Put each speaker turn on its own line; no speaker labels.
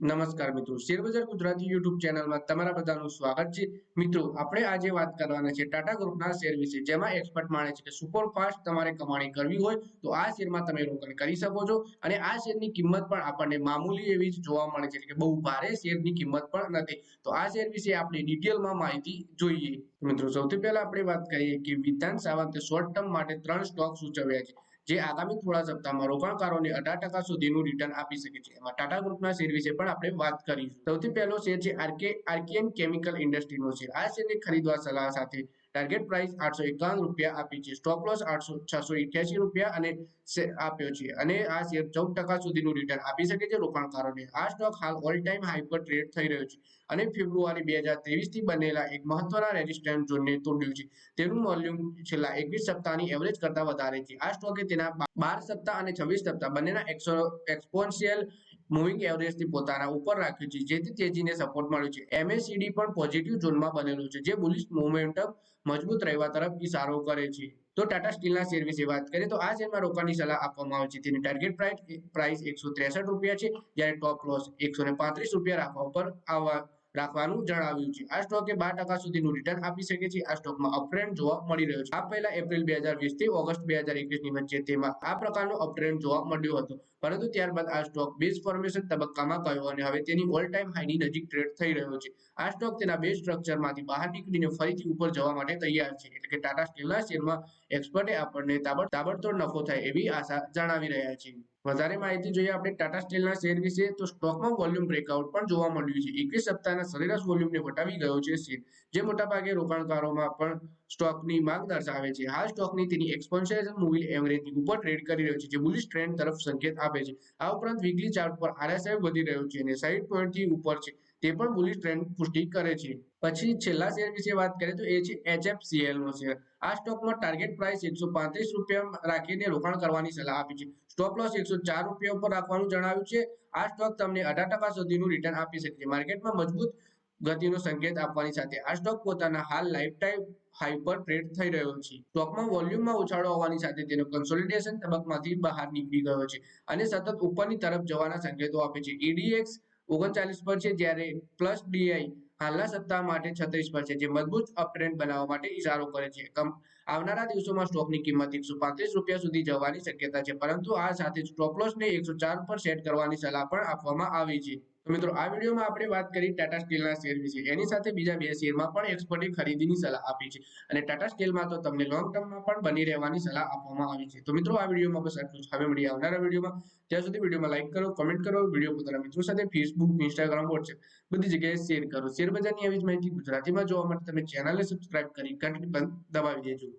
નમસ્કાર મિત્રો. શેરબજાર ગુજરાતી યુટ્યુબ ચેનલમાં તમારા બધાનું સ્વાગત છે. મિત્રો, આપણે આજે વાત કરવાના છે ટાટા ગ્રુપના શેર વિશે, જેમાં એક્સપર્ટ માને છે કે સુપરફાસ્ટ તમારે કમાણી કરવી હોય તો આ શેરમાં તમે રોકાણ કરી શકો છો અને આ શેરની કિંમત પણ આપણને મામૂલી એવી જ જોવા મળે છે કે બહુ ભારે શેરની કિંમત પણ નથી. તો આ શેર વિશે આપણે ડિટેલમાં માહિતી જોઈએ. મિત્રો, સૌથી પહેલા આપણે વાત કરીએ કે વિધાન સાવંતે શોર્ટ ટર્મ માટે ત્રણ સ્ટોક સૂચવ્યા છે. જે આગામી થોડા સપ્તાહમાં રોકાણકારોને અઢાર ટકા સુધીનું રિટર્ન આપી શકે છે. એમાં ટાટા ગ્રુપના શેર વિશે પણ આપણે વાત કરીશું. સૌથી પહેલો શેર છે આરકે આર્કિયન કેમિકલ ઇન્ડસ્ટ્રીનો શેર. આ શેરને ખરીદવા સલાહ સાથે ટાર્ગેટ પ્રાઇસ આઠસો એકાવન રૂપિયા આપી છે. સ્ટોપ લોસ આઠસો છસો ઇઠ્યાસી રૂપિયા અને આપ્યો છે. અને આ શેર ચૌદ સુધીનું રિટર્ન આપી શકે છે રોકાણકારોને. આ સ્ટોક હાલ ઓલ ટાઈમ હાઈ પર ટ્રેડ થઈ રહ્યો છે. અને ફેબ્રુઆરી બે હજાર ત્રેવીસથી બનેલા એક મહત્વના રેઝિસ્ટન્સ ઝોનને તોડ્યું છે. તેનું વોલ્યુમ છેલ્લા એકવીસ સપ્તાહની એવરેજ કરતા વધારે છે. આ સ્ટોકે તેના બાર સપ્તાહ અને છવ્વીસ સપ્તાહ બંનેના એક્સો એક્સપોન્શિયલ મૂવિંગ એવરેજથી પોતાના ઉપર રાખ્યું છે. જેથી તેજીને સપોર્ટ મળ્યો છે. એમએસીડી પણ પોઝિટિવ ઝોનમાં બનેલું છે, જે બુલિશ મોમેન્ટમ મજબૂત રહેવા તરફ ઇશારો કરે છે. તો ટાટા સ્ટીલના શેર વિશે વાત કરીએ તો આ શેરમાં રોકાણની સલાહ આપવામાં આવે છે. તેની ટાર્ગેટ પ્રાઇસ પ્રાઇસ એકસો ત્રેસઠ રૂપિયા છે, જ્યારે ટોપ લોસ એકસો ને પાંત્રીસ રૂપિયા રાખવા ઉપર આવવા રાખવાનું જણાવ્યું છે. આ સ્ટોકે બાર ટકા સુધીનું રિટર્ન આપી શકે છે. આ સ્ટોકમાં અપટ્રેન્ડ જોવા મળી રહ્યો છે. આ પહેલા એપ્રિલ બે હજાર વીસથી ઓગસ્ટ બે એકવીસની વચ્ચે તેમાં આ પ્રકારનો અપટ્રેન્ડ જોવા મળ્યો હતો. પરંતુ ત્યારબાદ આ સ્ટોક બેઝ ફોર્મેશન તબક્કામાં ગયો અને હવે તેની ઓલ ટાઈમ હાઈની નજીક ટ્રેડ થઈ રહ્યો છે. આ સ્ટોક તેના બેઝ સ્ટ્રક્ચરમાંથી બહાર નીકળીને ફરીથી ઉપર જવા માટે તૈયાર છે. એટલે કે ટાટા સ્ટીલના શેરમાં એક્સપર્ટે આપણને તાબડતોડ નફો થાય એવી આશા જણાવી રહ્યા છે. વધારે માહિતી જોઈએ આપણે ટાટા સ્ટીલના શેર વિશે. તો સ્ટોકમાં વોલ્યુમ બ્રેકઆઉટ પણ જોવા મળ્યું છે. એકવીસ સપ્તાહના સરેરાશ વોલ્યુમને વટાવી ગયો છે શેર, જે મોટાભાગે રોકાણકારોમાં પણ સ્ટોકની માંગ દર્શાવે છે. હાલ સ્ટોકની તેની એક્સપોન્શિયલ મૂવી એવરેજની ઉપર ટ્રેડ કરી રહ્યો છે, જે બુલિશ ટ્રેન્ડ તરફ સંકેત આપે છે. આ ઉપરાંત વીકલી ચાર્ટ પર આરએસઆઈ વધી રહ્યો છે અને સાઈડ પોઈન્ટથી ઉપર છે. તે પણ બુલિશ ટ્રેન્ડ પુષ્ટિ કરે છે. પછી છેલ્લા શેર વિશે વાત કરીએ તો એ છે એચએફસીએલ નો શેર. આ સ્ટોકમાં ટાર્ગેટ પ્રાઇસ એકસો પાંત્રીસ રૂપિયા રાખીને રોકાણ કરવાની સલાહ આપી છે. સ્ટોપ લોસ એકસો ચાર રૂપિયા ઉપર રાખવાનું જણાવ્યું છે. આ સ્ટોક તમને અઢાર ટકા સુધીનું રિટર્ન આપી શકે છે. માર્કેટમાં મજબૂત ગતિનો સંકેત આપવાની સાથે આ સ્ટોક પોતાના હાલ લાઈફ ટાઈમ હાઈ પર ટ્રેડ થઈ રહ્યો છે. સ્ટોકમાં વોલ્યુમમાં ઉછાળો હોવાની સાથે તેનો કન્સોલિડેશન તબક્કામાંથી બહાર નીકળી ગયો છે અને સતત ઉપરની તરફ જવાના સંકેતો આપે છે. ઈડીએક્સ ઓગણચાલીસ પર છે જ્યારે પ્લસ ડીઆઈ હાલના સપ્તાહ માટે છત્રીસ પર છે, જે મજબૂત અપટ્રેન્ડ બનાવવા માટે ઇશારો કરે છે. આવનારા દિવસોમાં સ્ટોકની કિંમત એકસો પાંત્રીસ રૂપિયા સુધી જવાની શક્યતા છે, પરંતુ આ સાથે સ્ટોપ લોસને એકસો ચાર પર સેટ કરવાની સલાહ પણ આપવામાં આવી છે. મિત્રો, આ વિડીયોમાં આપણે વાત કરી ટાટા સ્ટીલના શેર વિશે. એની સાથે બીજા બે શેરમાં પણ એક્સપર્ટે ખરીદીની સલાહ આપી છે. અને ટાટા સ્ટીલમાં તો તમને લોંગ ટર્મમાં પણ બની રહેવાની સલાહ આપવામાં આવી છે. તો મિત્રો, આ વિડીયોમાં બસ આટલું જ. હવે મળીએ આવનારા વિડીયોમાં. ત્યાં સુધી વિડીયોમાં લાઇક કરો કમેન્ટ કરો, વીડિયો પોતાના મિત્રો સાથે ફેસબુક ઇન્સ્ટાગ્રામ વોટ્સએપ બધી જગ્યાએ શેર કરો. શેર બજારની આવી જ માહિતી ગુજરાતીમાં જોવા માટે તમે ચેનલને સબસ્ક્રાઇબ કરી પણ દબાવી દેજો.